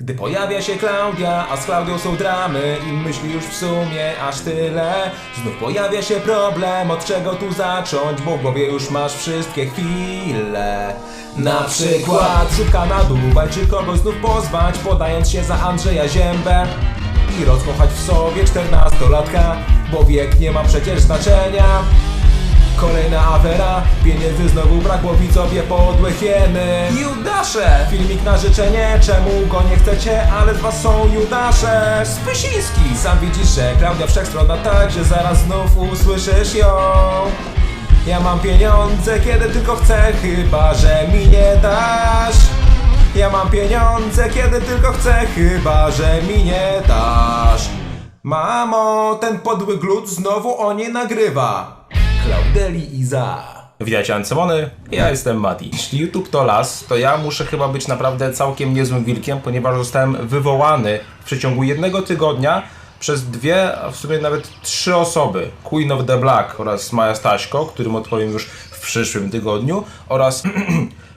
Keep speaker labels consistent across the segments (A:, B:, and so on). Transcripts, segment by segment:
A: Gdy pojawia się Klaudia, a z Klaudią są dramy i myśli już w sumie aż tyle Znów pojawia się problem, od czego tu zacząć, bo w głowie już masz wszystkie chwile. Na przykład rzutka na Dubaj, czy kogoś znów pozwać, podając się za Andrzeja Ziębę I rozkochać w sobie czternastolatka, bo wiek nie ma przecież znaczenia Kolejna afera, pieniędzy znowu brakło, widzowie podłe hieny. Judasze! Filmik na życzenie, czemu go nie chcecie, ale z was są Judasze. Spysiński! Sam widzisz, że Klaudia Wszechstronna tak, że zaraz znów usłyszysz ją. Ja mam pieniądze, kiedy tylko chcę, chyba że mi nie dasz. Ja mam pieniądze, kiedy tylko chcę, chyba że mi nie dasz. Mamo, ten podły glut znowu o nie nagrywa Klaudeli Iza. Witajcie Ancymony, ja jestem Mati. Jeśli YouTube to las, to ja muszę chyba być naprawdę całkiem niezłym wilkiem, ponieważ zostałem wywołany w przeciągu jednego tygodnia przez dwie, a w sumie nawet trzy osoby. Queen of the Black oraz Maja Staśko, którym odpowiem już w przyszłym tygodniu oraz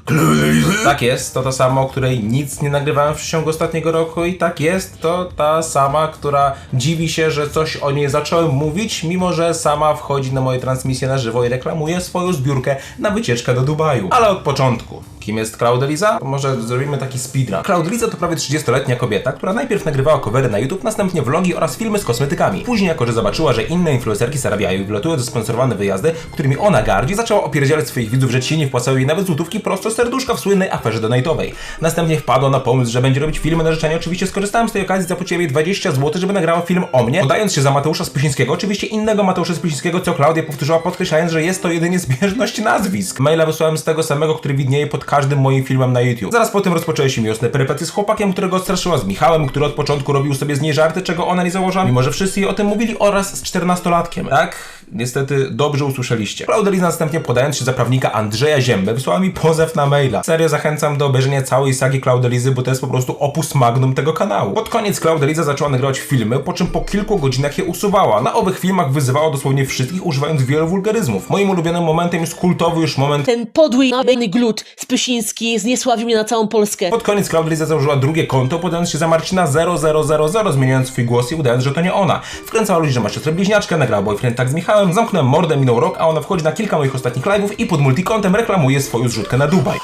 A: tak jest, to ta sama, o której nic nie nagrywałem w przeciągu ostatniego roku i tak jest, to ta sama, która dziwi się, że coś o niej zacząłem mówić, mimo że sama wchodzi na moje transmisje na żywo i reklamuje swoją zbiórkę na wycieczkę do Dubaju. Ale od początku. Kim jest Claudeliza? Może zrobimy taki speedrun. Claudeliza to prawie 30-letnia kobieta, która najpierw nagrywała covery na YouTube, następnie vlogi oraz filmy z kosmetykami. Później, jako że zobaczyła, że inne influencerki zarabiają i wylatują ze sponsorowane wyjazdy, którymi ona gardzi, zaczęła opierdzielać swoich widzów, że ci nie wpłacają jej nawet złotówki prosto z serduszka w słynnej aferze donate'owej. Następnie wpadła na pomysł, że będzie robić filmy na życzenie. Oczywiście skorzystałem z tej okazji, zapłaciłem jej 20 zł, żeby nagrała film o mnie, podając się za Mateusza Spysińskiego, oczywiście innego Mateusza Spysińskiego, co Klaudia powtórzyła, podkreślając, że jest to jedynie zbieżność nazwisk. Maila wysłałem z tego samego, który widnieje pod każdym moim filmem na YouTube. Zaraz po tym rozpoczęły się miłosne perypetie z chłopakiem, którego odstraszyła, z Michałem, który od początku robił sobie z niej żarty, czego ona nie założyła, mimo że wszyscy jej o tym mówili, oraz z 14-latkiem. Tak, niestety dobrze usłyszeliście. Claudeliza następnie podając się za prawnika Andrzeja Ziębę, wysłała mi pozew na maila. Serio zachęcam do obejrzenia całej sagi Claudelizy, bo to jest po prostu opus magnum tego kanału. Pod koniec Claudeliza zaczęła nagrywać filmy, po czym po kilku godzinach je usuwała. Na owych filmach wyzywała dosłownie wszystkich, używając wielu wulgaryzmów. Moim ulubionym momentem jest kultowy już moment
B: Ten podły nabejny glut Spysiński zniesławił mnie na całą Polskę.
A: Pod koniec Claudeliza założyła drugie konto, podając się za Marcina 0000, zmieniając swój głos i udając, że to nie ona. Wkręcała ludzi, że ma siostrę bliźniaczkę, nagrała boyfriend tak z Michałem, zamknąłem mordę, minął rok, a ona wchodzi na kilka moich ostatnich live'ów i pod multikontem reklamuje swoją zrzutkę na Dubaj.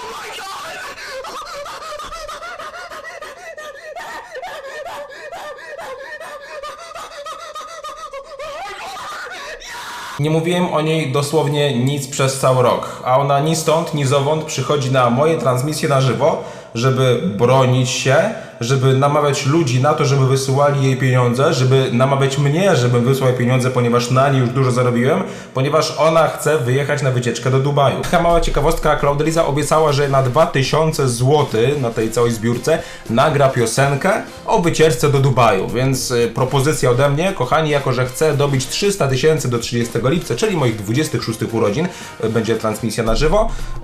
A: Nie mówiłem o niej dosłownie nic przez cały rok, a ona ni stąd, ni zowąd przychodzi na moje transmisje na żywo, żeby bronić się, żeby namawiać ludzi na to, żeby wysyłali jej pieniądze, żeby namawiać mnie, żebym wysłał pieniądze, ponieważ na niej już dużo zarobiłem, ponieważ ona chce wyjechać na wycieczkę do Dubaju. Taka mała ciekawostka, Claudeliza obiecała, że na 2000 zł na tej całej zbiórce nagra piosenkę o wycieczce do Dubaju, więc y, propozycja ode mnie, kochani, jako że chcę dobić 300 tysięcy do 30 lipca, czyli moich 26 urodzin, y, będzie transmisja na żywo, y,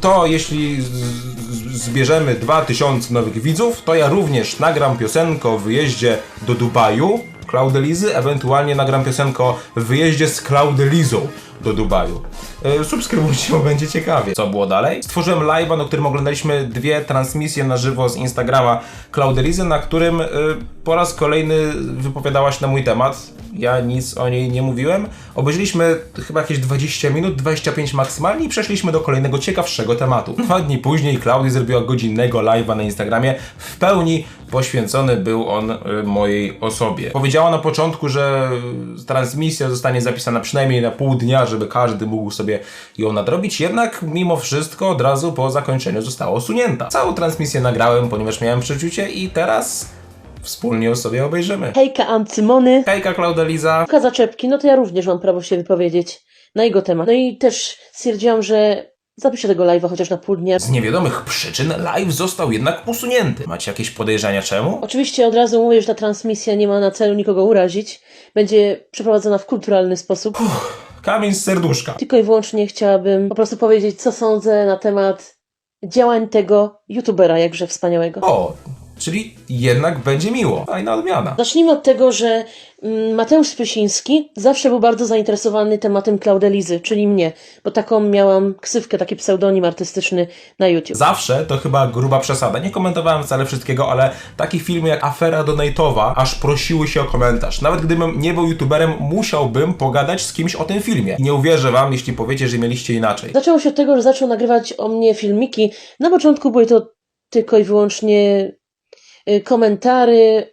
A: to jeśli zbierzemy 2000 nowych widzów, to ja również nagram piosenkę o wyjeździe do Dubaju, Claudelizy, ewentualnie nagram piosenkę o wyjeździe z Claudelizą do Dubaju. E, Subskrybujcie, bo będzie ciekawie. Co było dalej? Stworzyłem live'a, na którym oglądaliśmy dwie transmisje na żywo z Instagrama Claudelizy, na którym e, po raz kolejny wypowiadała się na mój temat. Ja nic o niej nie mówiłem. Obejrzeliśmy chyba jakieś 20 minut, 25 maksymalnie i przeszliśmy do kolejnego ciekawszego tematu. Dwa dni później Klaudia zrobiła godzinnego live'a na Instagramie. W pełni poświęcony był on y, mojej osobie. Powiedziała na początku, że transmisja zostanie zapisana przynajmniej na pół dnia, żeby każdy mógł sobie ją nadrobić, jednak mimo wszystko od razu po zakończeniu została usunięta. Całą transmisję nagrałem, ponieważ miałem przeczucie i teraz wspólnie ją sobie obejrzymy.
B: Hejka Ancymony.
A: Hejka Klaudeliza.
B: Hejka Zaczepki, no to ja również mam prawo się wypowiedzieć na jego temat. No i też stwierdziłam, że zapiszę tego live'a chociaż na pół dnia.
A: Z niewiadomych przyczyn live został jednak usunięty. Macie jakieś podejrzenia czemu?
B: Oczywiście od razu mówię, że ta transmisja nie ma na celu nikogo urazić. Będzie przeprowadzona w kulturalny sposób.
A: Kamień z serduszka.
B: Tylko i wyłącznie chciałabym po prostu powiedzieć, co sądzę na temat działań tego youtubera, jakże wspaniałego.
A: O, Czyli jednak będzie miło. Fajna odmiana.
B: Zacznijmy od tego, że mm, Mateusz Spysiński zawsze był bardzo zainteresowany tematem Klaudelizy, czyli mnie, bo taką miałam ksywkę, taki pseudonim artystyczny na YouTube.
A: Zawsze to chyba gruba przesada. Nie komentowałem wcale wszystkiego, ale taki film jak Afera Donate'owa aż prosiły się o komentarz. Nawet gdybym nie był youtuberem, musiałbym pogadać z kimś o tym filmie. I nie uwierzę wam, jeśli powiecie, że mieliście inaczej.
B: Zaczęło się od tego, że zaczął nagrywać o mnie filmiki. Na początku były to tylko i wyłącznie komentary,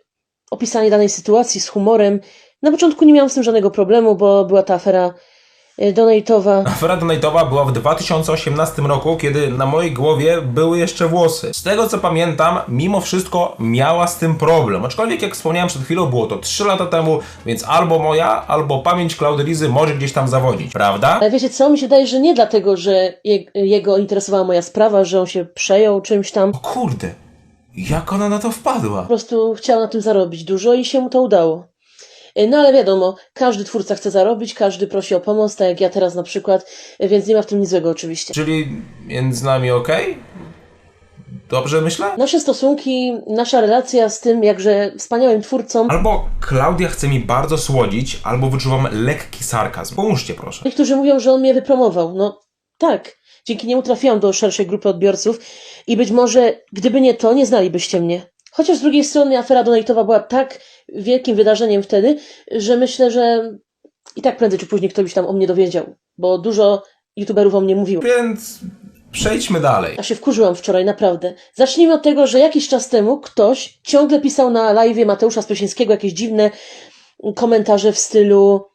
B: opisanie danej sytuacji z humorem. Na początku nie miałam z tym żadnego problemu, bo była ta afera y, donate'owa.
A: Afera Donate'owa była w 2018 roku, kiedy na mojej głowie były jeszcze włosy. Z tego co pamiętam, mimo wszystko miała z tym problem. Aczkolwiek jak wspomniałem przed chwilą, było to 3 lata temu, więc albo moja, albo pamięć Klaudelizy może gdzieś tam zawodzić, prawda?
B: Ale wiecie co, mi się wydaje, że nie dlatego, że je, jego interesowała moja sprawa, że on się przejął czymś tam.
A: O kurde, jak ona na to wpadła?
B: Po prostu chciał na tym zarobić dużo i się mu to udało. Y, No ale wiadomo, każdy twórca chce zarobić, każdy prosi o pomoc, tak jak ja teraz na przykład, y, więc nie ma w tym nic złego oczywiście.
A: Czyli między nami okej? Dobrze myślę?
B: Nasze stosunki, nasza relacja z tym jakże wspaniałym twórcą,
A: Albo Klaudia chce mi bardzo słodzić, albo wyczuwam lekki sarkazm. Pomóżcie proszę.
B: niektórzy mówią, że on mnie wypromował. No tak, dzięki niemu trafiłam do szerszej grupy odbiorców i być może gdyby nie to, nie znalibyście mnie. Chociaż z drugiej strony afera donate'owa była tak wielkim wydarzeniem wtedy, że myślę, że i tak prędzej czy później ktoś tam o mnie dowiedział, bo dużo youtuberów o mnie mówiło.
A: Więc przejdźmy dalej.
B: Ja się wkurzyłam wczoraj, naprawdę. Zacznijmy od tego, że jakiś czas temu ktoś ciągle pisał na live Mateusza Spysińskiego jakieś dziwne komentarze w stylu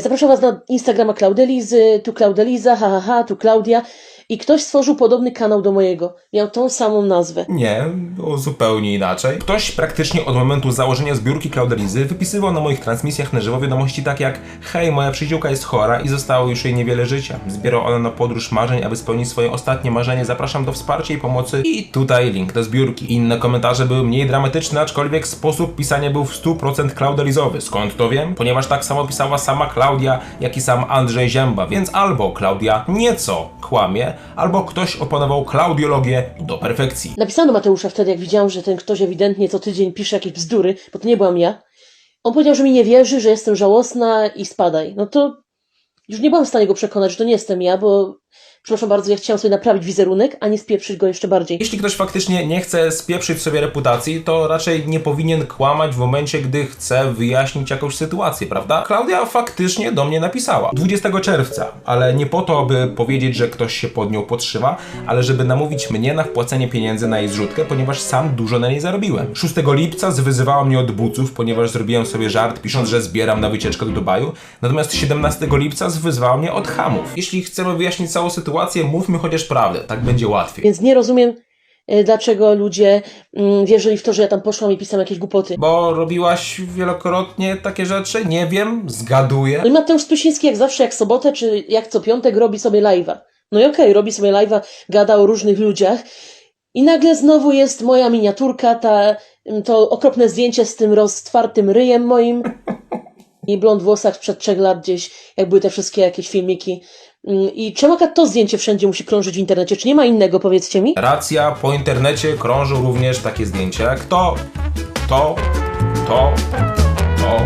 B: Zapraszam Was na Instagrama Klaudelizy, tu Klaudeliza, ha, ha, ha, tu Klaudia. I ktoś stworzył podobny kanał do mojego. Miał tą samą nazwę.
A: Nie, było zupełnie inaczej. Ktoś praktycznie od momentu założenia zbiórki Klaudelizy wypisywał na moich transmisjach na żywo wiadomości tak jak Hej, moja przyjaciółka jest chora i zostało już jej niewiele życia. Zbierał ona na podróż marzeń, aby spełnić swoje ostatnie marzenie. Zapraszam do wsparcia i pomocy. I tutaj link do zbiórki. Inne komentarze były mniej dramatyczne, aczkolwiek sposób pisania był w 100% klaudelizowy. Skąd to wiem? Ponieważ tak samo pisała sama Klaudia, jak i sam Andrzej Zięba, więc albo Klaudia nieco kłamie, albo ktoś opanował klaudiologię do perfekcji.
B: Napisano Mateusza wtedy, jak widziałam, że ten ktoś ewidentnie co tydzień pisze jakieś bzdury, bo to nie byłam ja. On powiedział, że mi nie wierzy, że jestem żałosna i spadaj. No to już nie byłam w stanie go przekonać, że to nie jestem ja, bo przepraszam bardzo, ja chciałam sobie naprawić wizerunek, a nie spieprzyć go jeszcze bardziej.
A: Jeśli ktoś faktycznie nie chce spieprzyć sobie reputacji, to raczej nie powinien kłamać w momencie, gdy chce wyjaśnić jakąś sytuację, prawda? Klaudia faktycznie do mnie napisała 20 czerwca, ale nie po to, by powiedzieć, że ktoś się pod nią podszywa, ale żeby namówić mnie na wpłacenie pieniędzy na jej zrzutkę, ponieważ sam dużo na niej zarobiłem. 6 lipca zwyzywała mnie od buców, ponieważ zrobiłem sobie żart, pisząc, że zbieram na wycieczkę do Dubaju, natomiast 17 lipca zwyzywała mnie od hamów. Jeśli chcemy wyjaśnić całą sytuację, mówmy chociaż prawdę, tak będzie łatwiej.
B: Więc nie rozumiem, e, dlaczego ludzie mm, wierzyli w to, że ja tam poszłam i pisałam jakieś głupoty.
A: Bo robiłaś wielokrotnie takie rzeczy? Nie wiem, zgaduję.
B: No i Mateusz Spysiński jak zawsze, jak sobotę, czy jak co piątek robi sobie live'a. No i okej, robi sobie live'a, gada o różnych ludziach. I nagle znowu jest moja miniaturka, ta, to okropne zdjęcie z tym roztwartym ryjem moim i blond włosach sprzed trzech lat gdzieś, jak były te wszystkie jakieś filmiki. Mm, I czemu akurat to zdjęcie wszędzie musi krążyć w internecie? Czy nie ma innego, powiedzcie mi?
A: Racja, po internecie krążą również takie zdjęcia jak to, to, to, to,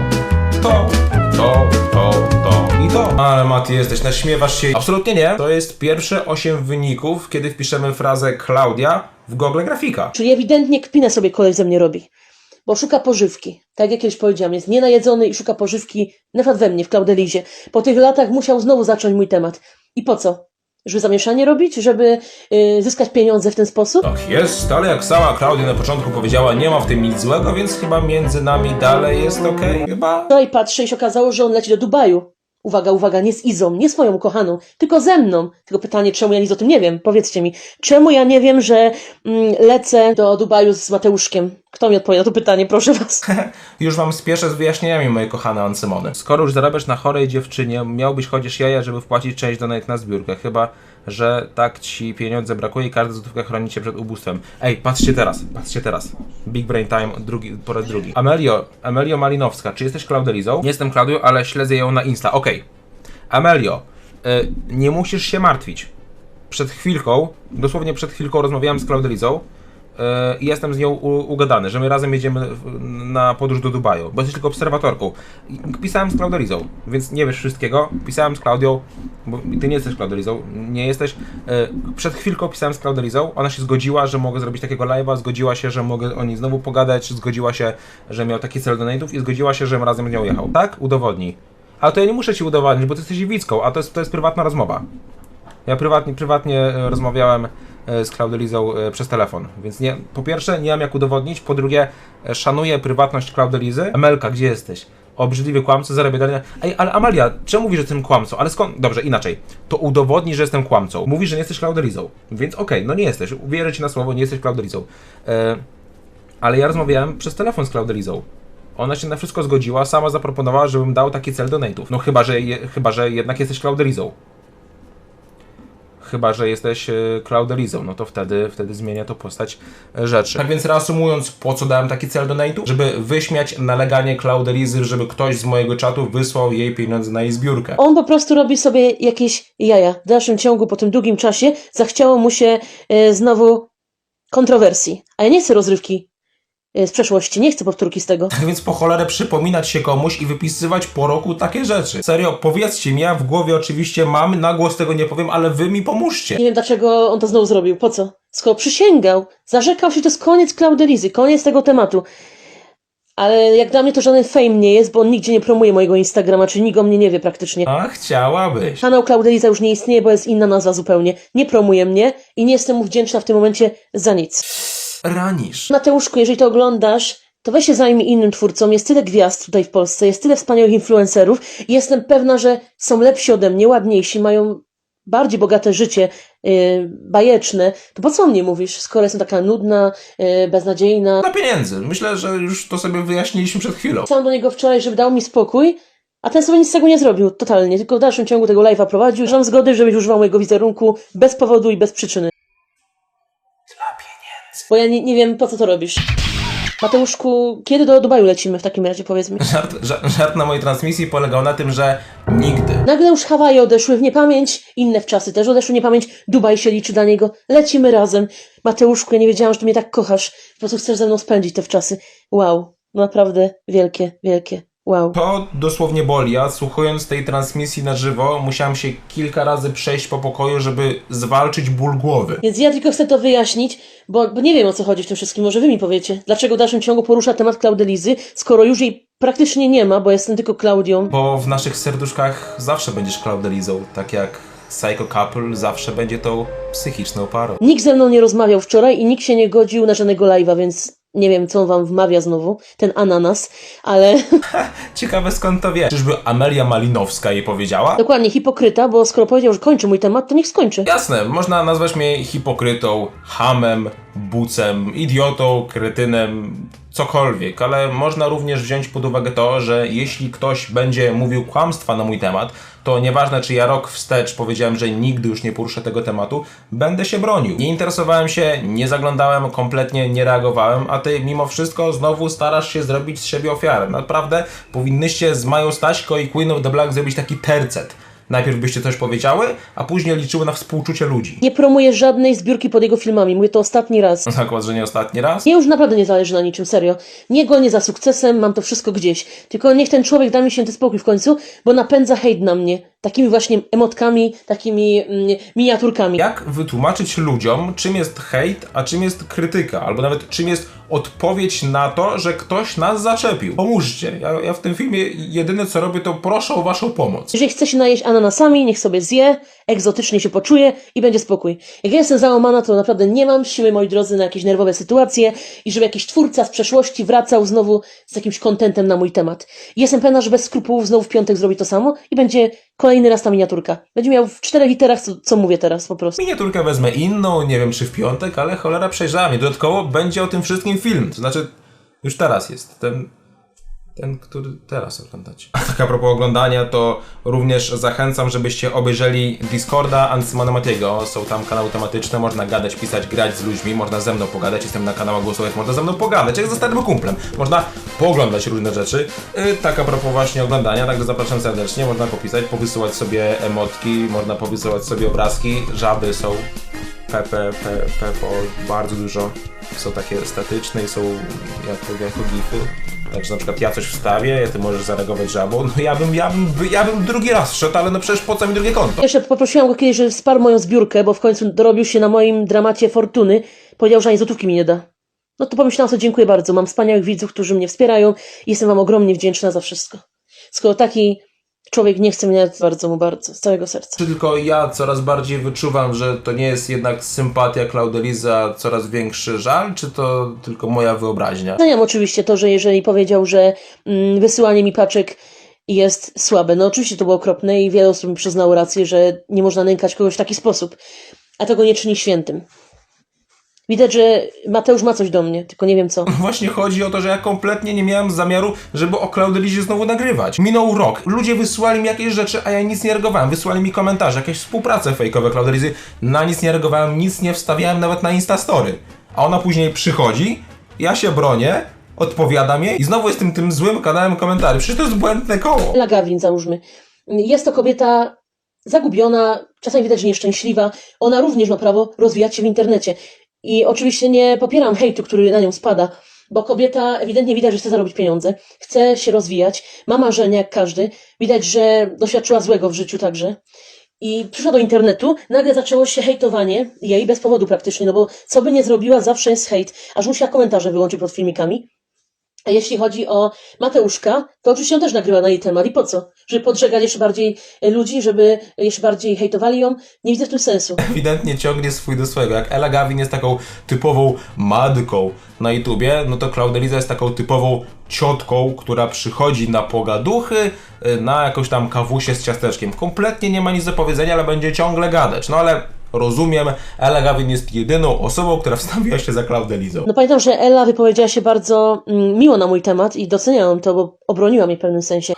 A: to, to, to, to i to. Ale Mati, jesteś, naśmiewasz się. Absolutnie nie. To jest pierwsze 8 wyników, kiedy wpiszemy frazę Klaudia w Google Grafika.
B: Czyli ewidentnie kpinę sobie kolej ze mnie robi. Bo szuka pożywki. Tak jak kiedyś powiedziałam, jest nienajedzony i szuka pożywki na przykład we mnie, w Klaudelizie. Po tych latach musiał znowu zacząć mój temat. I po co? Żeby zamieszanie robić? Żeby yy, zyskać pieniądze w ten sposób?
A: Tak jest, ale jak sama Klaudia na początku powiedziała, nie ma w tym nic złego, więc chyba między nami dalej jest okej. Chyba
B: No i patrzę i się okazało, że on leci do Dubaju. Uwaga, uwaga, nie z Izą, nie swoją kochaną, tylko ze mną. Tylko pytanie, czemu ja nic o tym nie wiem? Powiedzcie mi, czemu ja nie wiem, że mm, lecę do Dubaju z Mateuszkiem? Kto mi odpowie na to pytanie, proszę was?
A: Już wam spieszę z wyjaśnieniami, moje kochane Ancymony. Skoro już zarabiasz na chorej dziewczynie, miałbyś chociaż jaja, żeby wpłacić część donate na zbiórkę. Chyba, że tak ci pieniądze brakuje i każda złotówka chroni cię przed ubóstwem. Ej, patrzcie teraz, patrzcie teraz. Big Brain Time, drugi, po raz drugi. Amelio, Amelio Malinowska, czy jesteś Klaudelizą? Nie jestem Klaudią, ale śledzę ją na Insta. Okej. Amelio, y, nie musisz się martwić. Przed chwilką, dosłownie przed chwilką rozmawiałem z Klaudelizą. I jestem z nią ugadany, że my razem jedziemy na podróż do Dubaju, bo jesteś tylko obserwatorką. Pisałem z Klaudelizą, więc nie wiesz wszystkiego. Pisałem z Klaudią, bo ty nie jesteś Klaudelizą, nie jesteś. E, przed chwilką pisałem z Klaudelizą, ona się zgodziła, że mogę zrobić takiego live'a, zgodziła się, że mogę o niej znowu pogadać, zgodziła się, że miał taki cel donate'ów i zgodziła się, żebym razem z nią jechał. Tak? Udowodnij. Ale to ja nie muszę ci udowodnić, bo ty jesteś Iwicką, a to jest, to jest prywatna rozmowa. Ja prywatnie, prywatnie e, rozmawiałem z Klaudelizą e, przez telefon, więc nie, po pierwsze nie mam jak udowodnić, po drugie e, szanuję prywatność Klaudelizy. Emelka, gdzie jesteś? Obrzydliwy kłamco, zarabia dalej. Ej, ale Amalia, czemu mówisz, że jestem kłamcą? Ale skąd? Dobrze, inaczej. To udowodnij, że jestem kłamcą. Mówisz, że nie jesteś Klaudelizą, więc okej, no nie jesteś. Wierzę ci na słowo, nie jesteś Klaudelizą. E, ale ja rozmawiałem przez telefon z Klaudelizą. Ona się na wszystko zgodziła, sama zaproponowała, żebym dał taki cel donate'ów. No chyba, że, je, chyba, że jednak jesteś Klaudelizą. Chyba, że jesteś e, Klaudelizą, no to wtedy, wtedy zmienia to postać e, rzeczy. Tak więc reasumując, po co dałem taki cel donate'u? Żeby wyśmiać naleganie Klaudelizy, żeby ktoś z mojego czatu wysłał jej pieniądze na jej zbiórkę.
B: On po prostu robi sobie jakieś jaja. W dalszym ciągu, po tym długim czasie, zachciało mu się e, znowu kontrowersji. A ja nie chcę rozrywki z przeszłości, nie chcę powtórki z tego.
A: Tak więc po cholerę przypominać się komuś i wypisywać po roku takie rzeczy. Serio, powiedzcie mi, ja w głowie oczywiście mam, na głos tego nie powiem, ale wy mi pomóżcie.
B: Nie wiem, dlaczego on to znowu zrobił. Po co? Skoro przysięgał, zarzekał się, to jest koniec Klaudelizy, koniec tego tematu. Ale jak dla mnie to żaden fame nie jest, bo on nigdzie nie promuje mojego Instagrama, czy nikt o mnie nie wie praktycznie.
A: A chciałabyś.
B: Kanał Klaudeliza już nie istnieje, bo jest inna nazwa zupełnie. Nie promuje mnie i nie jestem mu wdzięczna w tym momencie za nic.
A: Ranisz.
B: Mateuszku, jeżeli to oglądasz, to weź się zajmij innym twórcą. Jest tyle gwiazd tutaj w Polsce, jest tyle wspaniałych influencerów i jestem pewna, że są lepsi ode mnie, ładniejsi, mają bardziej bogate życie, yy, bajeczne. To po co o mnie mówisz, skoro jestem taka nudna, yy, beznadziejna?
A: Na pieniędzy. Myślę, że już to sobie wyjaśniliśmy przed chwilą.
B: Pisałam do niego wczoraj, żeby dał mi spokój, a ten sobie nic z tego nie zrobił, totalnie. Tylko w dalszym ciągu tego live'a prowadził. Żądam zgody, żebyś używał mojego wizerunku bez powodu i bez przyczyny. Bo ja nie, nie wiem, po co to robisz. Mateuszku, kiedy do Dubaju lecimy w takim razie, powiedz mi?
A: Żart, żart, żart na mojej transmisji polegał na tym, że nigdy.
B: Nagle już Hawaje odeszły w niepamięć, inne w czasy też odeszły w niepamięć, Dubaj się liczy dla niego, lecimy razem. Mateuszku, ja nie wiedziałam, że ty mnie tak kochasz, po prostu chcesz ze mną spędzić te wczasy. Wow, naprawdę wielkie, wielkie, wow.
A: To dosłownie boli. Ja słuchając tej transmisji na żywo, musiałem się kilka razy przejść po pokoju, żeby zwalczyć ból głowy.
B: Więc ja tylko chcę to wyjaśnić, bo, bo nie wiem o co chodzi w tym wszystkim, może wy mi powiecie. Dlaczego w dalszym ciągu porusza temat Klaudelizy, skoro już jej praktycznie nie ma, bo jestem tylko Klaudią.
A: Bo w naszych serduszkach zawsze będziesz Klaudelizą, tak jak Psycho Couple zawsze będzie tą psychiczną parą.
B: Nikt ze mną nie rozmawiał wczoraj i nikt się nie godził na żadnego live'a, więc nie wiem, co on wam wmawia znowu, ten ananas, ale
A: Ciekawe skąd to wie. Czyżby Amelia Malinowska jej powiedziała?
B: dokładnie hipokryta, bo skoro powiedział, że kończy mój temat, to niech skończy.
A: Jasne, można nazwać mnie hipokrytą, hamem, bucem, idiotą, kretynem, cokolwiek, ale można również wziąć pod uwagę to, że jeśli ktoś będzie mówił kłamstwa na mój temat, to nieważne czy ja rok wstecz powiedziałem, że nigdy już nie poruszę tego tematu, będę się bronił. Nie interesowałem się, nie zaglądałem, kompletnie nie reagowałem, a ty mimo wszystko znowu starasz się zrobić z siebie ofiarę. Naprawdę powinnyście z Mają Staśko i Queen of the Black zrobić taki tercet. Najpierw byście coś powiedziały, a później liczyły na współczucie ludzi.
B: Nie promuję żadnej zbiórki pod jego filmami, mówię to ostatni raz.
A: Zakład, że nie ostatni raz?
B: Mnie już naprawdę nie zależy na niczym, serio. Nie gonię za sukcesem, mam to wszystko gdzieś. Tylko niech ten człowiek da mi święty spokój w końcu, bo napędza hejt na mnie. Takimi właśnie emotkami, takimi mm, miniaturkami.
A: Jak wytłumaczyć ludziom, czym jest hejt, a czym jest krytyka? Albo nawet czym jest odpowiedź na to, że ktoś nas zaczepił? Pomóżcie. Ja, ja w tym filmie jedyne co robię, to proszę o waszą pomoc.
B: Jeżeli chce się najeść ananasami, niech sobie zje, egzotycznie się poczuje i będzie spokój. Jak ja jestem załamana, to naprawdę nie mam siły, moi drodzy, na jakieś nerwowe sytuacje i żeby jakiś twórca z przeszłości wracał znowu z jakimś kontentem na mój temat. Jestem pewna, że bez skrupułów znowu w piątek zrobi to samo i będzie kolejny raz ta miniaturka. Będzie miał w czterech literach, co, co mówię teraz po prostu.
A: Miniaturkę wezmę inną, nie wiem czy w piątek, ale cholera przejrzała mnie. Dodatkowo będzie o tym wszystkim film. To znaczy, już teraz jest. Ten, ten który teraz oglądacie. A tak a propos oglądania, to również zachęcam, żebyście obejrzeli Discorda Ansimona Matiego. Są tam kanały tematyczne, można gadać, pisać, grać z ludźmi, można ze mną pogadać, jestem na kanałach głosowych, można ze mną pogadać, jak ze starym kumplem. Można pooglądać różne rzeczy. Yy, tak a propos właśnie oglądania, także zapraszam serdecznie, można popisać, powysyłać sobie emotki, można powysyłać sobie obrazki, żaby są Pepe, Pe, Pepo, bardzo dużo są takie statyczne i są jako, jako gify. Także na przykład ja coś wstawię, ty możesz zareagować żabą, no ja bym, ja bym, ja bym drugi raz wszedł, ale no przecież po co mi drugie konto?
B: Jeszcze poprosiłam go kiedyś, żeby wsparł moją zbiórkę, bo w końcu dorobił się na moim dramacie fortuny. Powiedział, że ani złotówki mi nie da. No to pomyślałam sobie, dziękuję bardzo. Mam wspaniałych widzów, którzy mnie wspierają i jestem wam ogromnie wdzięczna za wszystko. Skoro taki człowiek nie chce mnie, bardzo mu bardzo, z całego serca.
A: Tylko ja coraz bardziej wyczuwam, że to nie jest jednak sympatia Claudeliza, coraz większy żal, czy to tylko moja wyobraźnia?
B: Doceniam oczywiście to, że jeżeli powiedział, że mm, wysyłanie mi paczek jest słabe. No oczywiście to było okropne i wiele osób mi przyznało rację, że nie można nękać kogoś w taki sposób. A to go nie czyni świętym. Widać, że Mateusz ma coś do mnie, tylko nie wiem co.
A: Właśnie chodzi o to, że ja kompletnie nie miałem zamiaru, żeby o Claudelizie znowu nagrywać. Minął rok, ludzie wysyłali mi jakieś rzeczy, a ja nic nie reagowałem. Wysyłali mi komentarze, jakieś współprace fejkowe Claudelizy. Na nic nie reagowałem, nic nie wstawiałem nawet na Instastory. A ona później przychodzi, ja się bronię, odpowiadam jej i znowu jestem tym złym kanałem komentarzy. Przecież to jest błędne koło.
B: Ela Gawin, załóżmy. Jest to kobieta zagubiona, czasami widać, że nieszczęśliwa. Ona również ma prawo rozwijać się w internecie. I oczywiście nie popieram hejtu, który na nią spada, bo kobieta ewidentnie widać, że chce zarobić pieniądze, chce się rozwijać, ma marzenia jak każdy. Widać, że doświadczyła złego w życiu także. I przyszła do internetu, nagle zaczęło się hejtowanie jej bez powodu praktycznie, no bo co by nie zrobiła, zawsze jest hejt, aż musiała komentarze wyłączyć pod filmikami. A jeśli chodzi o Mateuszka, to oczywiście on też nagrywa na jej temat. I po co? Żeby podżegać jeszcze bardziej e, ludzi, żeby jeszcze bardziej hejtowali ją? Nie widzę w tym sensu.
A: ewidentnie ciągnie swój do swojego. Jak Ella Gavin jest taką typową madką na YouTubie, no to Claudeliza jest taką typową ciotką, która przychodzi na pogaduchy, y, na jakąś tam kawusie z ciasteczkiem. Kompletnie nie ma nic do powiedzenia, ale będzie ciągle gadać. No ale rozumiem, Ella Gavin jest jedyną osobą, która wstawiła się za Claudelizą.
B: No pamiętam, że Ella wypowiedziała się bardzo mm, miło na mój temat i doceniałam to, bo obroniła mnie w pewnym sensie.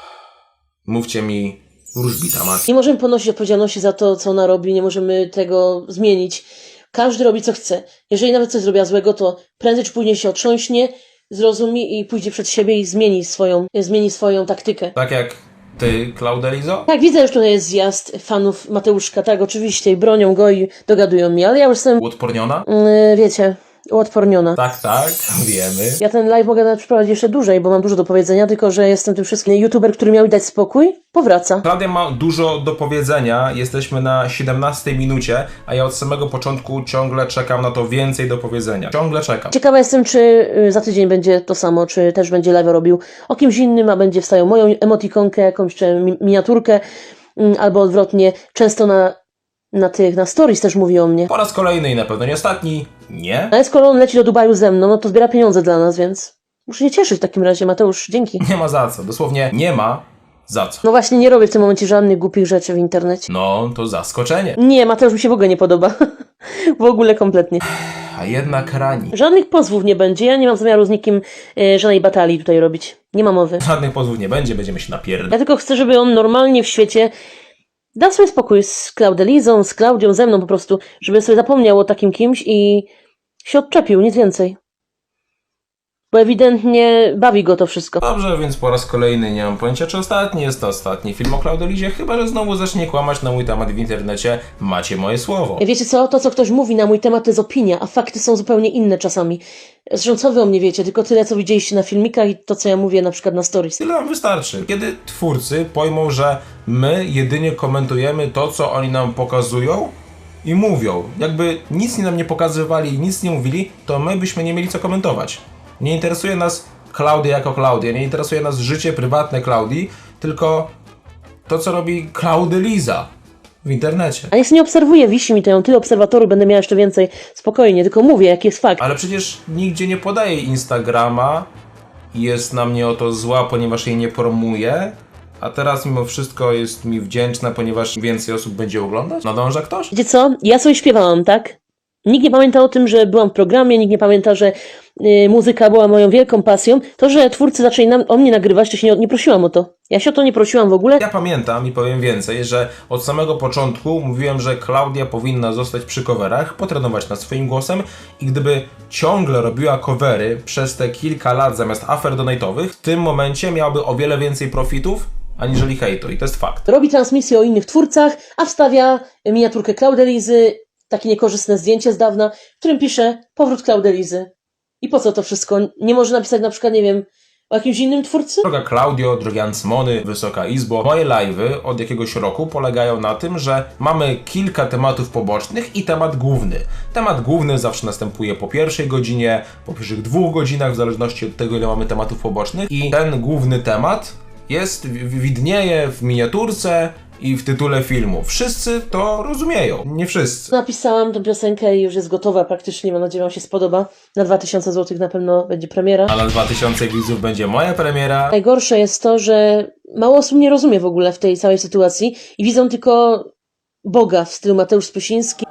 A: Mówcie mi wróżbita Mat.
B: Nie możemy ponosić odpowiedzialności za to, co ona robi, nie możemy tego zmienić. Każdy robi, co chce. Jeżeli nawet coś zrobiła złego, to prędzej czy później się otrząśnie, zrozumie i pójdzie przed siebie i zmieni swoją, zmieni swoją taktykę.
A: Tak jak ty, Claudelizo?
B: Tak, widzę, że tutaj jest zjazd fanów Mateuszka, tak, oczywiście, i bronią go i dogadują mi, ale ja już jestem,
A: Uodporniona?
B: yy, wiecie, uodporniona.
A: Tak, tak, wiemy.
B: Ja ten live mogę nawet przeprowadzić jeszcze dłużej, bo mam dużo do powiedzenia, tylko że jestem tym wszystkim youtuber, który miał mi dać spokój, powraca.
A: Klaudia ma dużo do powiedzenia. Jesteśmy na 17 minucie, a ja od samego początku ciągle czekam na to więcej do powiedzenia. Ciągle czekam.
B: Ciekawa jestem, czy y, za tydzień będzie to samo, czy też będzie live robił o kimś innym, a będzie wstawiał moją emotikonkę, jakąś czy mi- miniaturkę, mm, albo odwrotnie. Często na, na tych, na stories też mówi o mnie.
A: Po raz kolejny i na pewno nie ostatni. Nie?
B: Ale skoro on leci do Dubaju ze mną, no to zbiera pieniądze dla nas, więc muszę się cieszyć w takim razie, Mateusz, dzięki.
A: Nie ma za co. Dosłownie nie ma za co.
B: No właśnie, nie robię w tym momencie żadnych głupich rzeczy w internecie.
A: No, to zaskoczenie.
B: Nie, Mateusz mi się w ogóle nie podoba. w ogóle kompletnie.
A: A jednak rani.
B: Żadnych pozwów nie będzie. Ja nie mam zamiaru z nikim e, żadnej batalii tutaj robić. Nie ma mowy.
A: Żadnych pozwów nie będzie, będziemy się napierdać.
B: Ja tylko chcę, żeby on normalnie w świecie dał sobie spokój z Klaudelizą, z Klaudią, ze mną po prostu, żeby sobie zapomniał o takim kimś i się odczepił, nic więcej. Bo ewidentnie bawi go to wszystko.
A: Dobrze, więc po raz kolejny nie mam pojęcia, czy ostatni jest to ostatni film o Claudelizie, chyba że znowu zacznie kłamać na mój temat w internecie. Macie moje słowo.
B: Wiecie co? To, co ktoś mówi na mój temat, to jest opinia, a fakty są zupełnie inne czasami. Zresztą co wy o mnie wiecie? Tylko tyle, co widzieliście na filmikach i to, co ja mówię na przykład na stories.
A: Tyle nam wystarczy. Kiedy twórcy pojmą, że my jedynie komentujemy to, co oni nam pokazują i mówią, jakby nic nie nam nie pokazywali i nic nie mówili, to my byśmy nie mieli co komentować. Nie interesuje nas Klaudia jako Klaudia, nie interesuje nas życie prywatne Klaudii, tylko to, co robi Klaudy Liza w internecie.
B: A jeśli nie obserwuję, wisi mi to, tyle obserwatorów, będę miała jeszcze więcej. Spokojnie, tylko mówię, jaki jest fakt.
A: Ale przecież nigdzie nie podaje Instagrama i jest na mnie o to zła, ponieważ jej nie promuje. A teraz mimo wszystko jest mi wdzięczna, ponieważ więcej osób będzie oglądać? Nadąża ktoś?
B: Wiecie co? Ja sobie śpiewałam, tak? Nikt nie pamięta o tym, że byłam w programie, nikt nie pamięta, że y, muzyka była moją wielką pasją. To, że twórcy zaczęli nam, o mnie nagrywać, to się nie, nie prosiłam o to. Ja się o to nie prosiłam w ogóle.
A: Ja pamiętam i powiem więcej, że od samego początku mówiłem, że Klaudia powinna zostać przy coverach, potrenować nad swoim głosem i gdyby ciągle robiła covery przez te kilka lat zamiast afer donate'owych, w tym momencie miałaby o wiele więcej profitów aniżeli hejtu i to jest fakt.
B: Robi transmisję o innych twórcach, a wstawia miniaturkę Claudelizy. Takie niekorzystne zdjęcie z dawna, w którym pisze powrót Klaudelizy. I po co to wszystko? Nie może napisać na przykład, nie wiem, o jakimś innym twórcy?
A: Droga Klaudio, drogi Ancmony, Wysoka Izbo, moje live'y od jakiegoś roku polegają na tym, że mamy kilka tematów pobocznych i temat główny. Temat główny zawsze następuje po pierwszej godzinie, po pierwszych dwóch godzinach, w zależności od tego, ile mamy tematów pobocznych. I ten główny temat jest, widnieje w miniaturce i w tytule filmu. Wszyscy to rozumieją. Nie wszyscy.
B: Napisałam tę piosenkę i już jest gotowa praktycznie, mam nadzieję, że Wam się spodoba. Na 2000 zł na pewno będzie premiera.
A: A na 2000 widzów będzie moja premiera.
B: Najgorsze jest to, że mało osób nie rozumie w ogóle w tej całej sytuacji i widzą tylko Boga w stylu Mateusz Spysiński.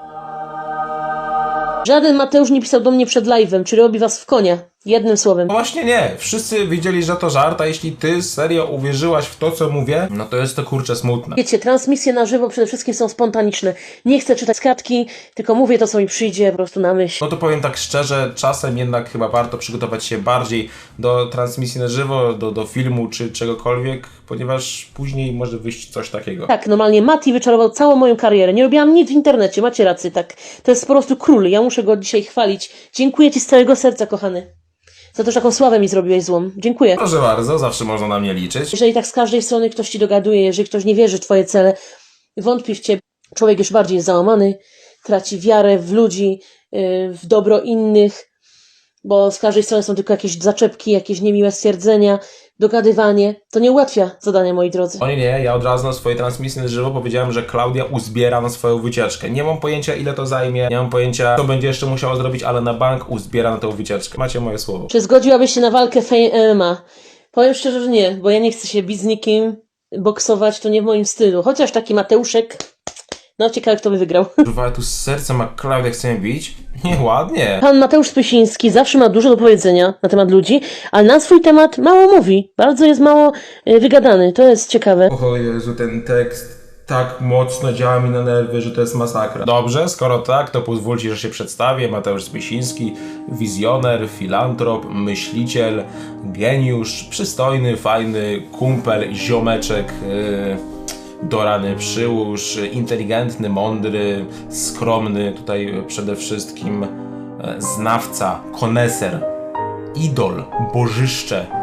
B: Żaden Mateusz nie pisał do mnie przed live'em, czy robi was w konia. Jednym słowem.
A: No właśnie nie. Wszyscy wiedzieli, że to żart, a jeśli ty serio uwierzyłaś w to, co mówię, no to jest to kurczę smutne.
B: Wiecie, transmisje na żywo przede wszystkim są spontaniczne. Nie chcę czytać kartki, tylko mówię to, co mi przyjdzie po prostu na myśl.
A: No to powiem tak szczerze, czasem jednak chyba warto przygotować się bardziej do transmisji na żywo, do, do filmu czy czegokolwiek, ponieważ później może wyjść coś takiego.
B: Tak, normalnie Mati wyczarował całą moją karierę. Nie robiłam nic w internecie, macie rację, tak. To jest po prostu król, ja muszę go dzisiaj chwalić. Dziękuję Ci z całego serca, kochany. Za to, że taką sławę mi zrobiłeś złą. Dziękuję.
A: Proszę bardzo, zawsze można na mnie liczyć.
B: Jeżeli tak z każdej strony ktoś ci dogaduje, jeżeli ktoś nie wierzy w twoje cele, wątpi w ciebie, człowiek już bardziej jest załamany, traci wiarę w ludzi, yy, w dobro innych, bo z każdej strony są tylko jakieś zaczepki, jakieś niemiłe stwierdzenia, dogadywanie. To nie ułatwia zadania, moi drodzy.
A: O nie, nie, ja od razu na swojej transmisji na żywo powiedziałem, że Klaudia uzbiera na swoją wycieczkę. Nie mam pojęcia ile to zajmie, nie mam pojęcia co będzie jeszcze musiała zrobić, ale na bank uzbiera na tą wycieczkę. Macie moje słowo.
B: Czy zgodziłabyś się na walkę Fame MMA? Powiem szczerze, że nie, bo ja nie chcę się bić z nikim, boksować, to nie w moim stylu. Chociaż taki Mateuszek, no ciekawe kto by wygrał.
A: Ja tu z sercem, a Klaudia chce mnie bić? Nieładnie.
B: Pan Mateusz Spysiński zawsze ma dużo do powiedzenia na temat ludzi, ale na swój temat mało mówi. Bardzo jest mało y, wygadany. To jest ciekawe.
A: O Jezu, ten tekst tak mocno działa mi na nerwy, że to jest masakra. Dobrze, skoro tak, to pozwólcie, że się przedstawię. Mateusz Spysiński, wizjoner, filantrop, myśliciel, geniusz, przystojny, fajny, kumpel, ziomeczek, yy, dorany przyłóż, inteligentny, mądry, skromny, tutaj przede wszystkim e, znawca, koneser, idol, bożyszcze,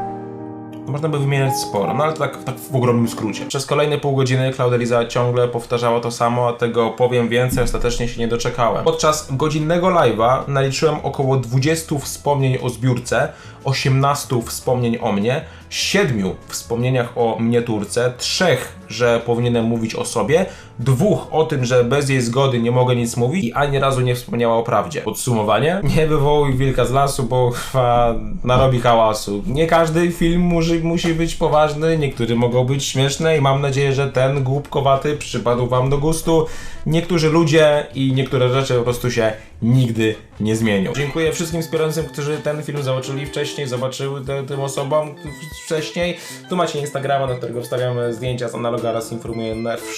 A: można by wymieniać sporo, no ale to tak, tak w ogromnym skrócie. Przez kolejne pół godziny Klaudeliza ciągle powtarzała to samo, a tego powiem więcej, ostatecznie się nie doczekałem. Podczas godzinnego live'a naliczyłem około 20 wspomnień o zbiórce, 18 wspomnień o mnie, 7 wspomnieniach o miniaturce, 3, że powinienem mówić o sobie, dwóch o tym, że bez jej zgody nie mogę nic mówić i ani razu nie wspomniała o prawdzie. Podsumowanie? Nie wywołuj wilka z lasu, bo chyba narobi hałasu. Nie każdy film musi, musi być poważny, niektóre mogą być śmieszne i mam nadzieję, że ten głupkowaty przypadł wam do gustu. Niektórzy ludzie i niektóre rzeczy po prostu się nigdy nie zmienią. Dziękuję wszystkim wspierającym, którzy ten film zobaczyli wcześniej, zobaczyły te, tym osobom wcześniej. Tu macie Instagrama, na którego wstawiamy zdjęcia z analoga oraz informuję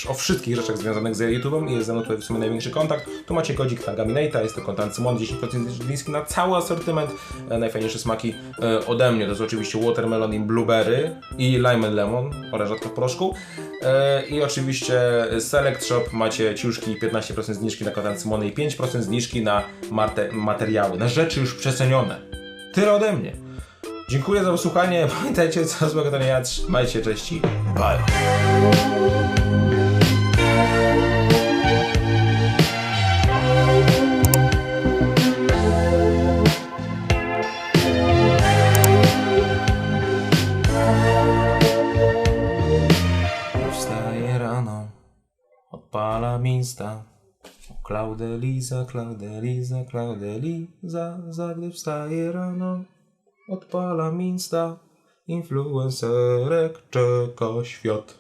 A: o wszystkich rzeczach związanych z YouTube'em i jest ze mną tutaj w sumie największy kontakt. Tu macie kodzik na Gaminate'a, jest to kontant Simon, 10% bliski na cały asortyment, e, najfajniejsze smaki e, ode mnie, to jest oczywiście watermelon i blueberry i lime and lemon, oranżatka w proszku. E, I oczywiście Select Shop macie ciuszki 15% zniżki na kontant Simony i 5% zniżki na mate- materiały, na rzeczy już przecenione. Tyle ode mnie. Dziękuję za wysłuchanie. Pamiętajcie, co złego to nie ja. Trzymajcie cześć bye. Wstaje rano, odpala Insta. Klaudeliza, Klaudeliza, Klaudeliza, za gdy wstaje rano, odpala Insta. Influencerek czeka świat.